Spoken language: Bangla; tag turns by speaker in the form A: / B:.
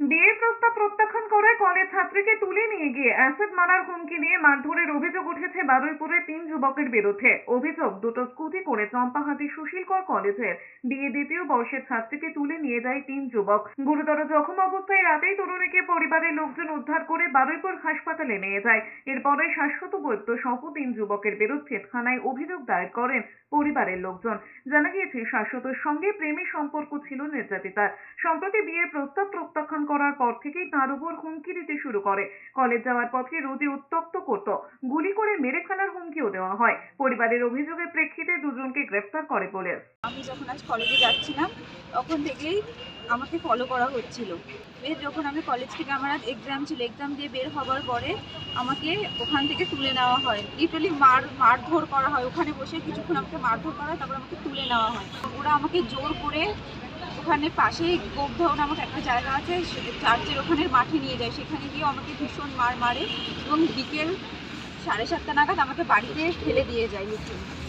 A: বিয়ের প্রস্তাব প্রত্যাখ্যান করে কলেজ ছাত্রীকে তুলে নিয়ে গিয়ে অ্যাসিড মারার হুমকি নিয়ে মারধরের অভিযোগ উঠেছে বারুইপুরে তিন যুবকের বিরুদ্ধে। অভিযোগ, দুটো স্কুটি করে চম্পাহাটি সুশীলকর কলেজের বিয়ে দ্বিতীয় বর্ষের ছাত্রীকে তুলে নিয়ে যায় তিন যুবক। গুরুতর জখম অবস্থায় রাতেই তরুণীকে পরিবারের লোকজন উদ্ধার করে বারুইপুর হাসপাতালে নিয়ে যায়। এরপরে শাশ্বত বৈদ্য সহ তিন যুবকের বিরুদ্ধে থানায় অভিযোগ দায়ের করেন পরিবারের লোকজন। জানা গিয়েছে, শাশ্বতর সঙ্গে প্রেমী সম্পর্ক ছিল নির্যাতিতার। সম্প্রতি বিয়ের প্রস্তাব প্রত্যাখ্যান করার পর থেকেই তার উপর হুমকি দিতে শুরু করে। কলেজ যাওয়ার পথে রোদে উত্তপ্ত করত। গুলি করে মেরে ফেলার হুমকিও দেওয়া হয়। পরিবারের অভিযোগের প্রেক্ষিতে দুজনকে গ্রেফতার করে পুলিশ।
B: আমি যখন আজ কলেজে যাচ্ছিলাম, তখন থেকেই আমাকে ফলো করা হচ্ছিল। এর যখন আমি কলেজ থেকে আমার আজ এক্সাম ছিল এক্সাম দিয়ে বের হওয়ার পরে আমাকে ওখান থেকে তুলে নেওয়া হয়। লিটারালি মার, মারধর করা হয়। ওখানে বসে কিছুক্ষণ আমাকে মারধর করা হয়, তারপর আমাকে তুলে নেওয়া হয়। ওরা আমাকে জোর করে ওখানে পাশেই গোপধাও নামক একটা জায়গা আছে চার্চের ওখানে মাঠে নিয়ে যায়। সেখানে গিয়ে আমাকে ভীষণ মার মারে এবং বিকেল সাড়ে সাতটা নাগাদ আমাকে বাড়িতে ফেলে দিয়ে যায় লিটারালি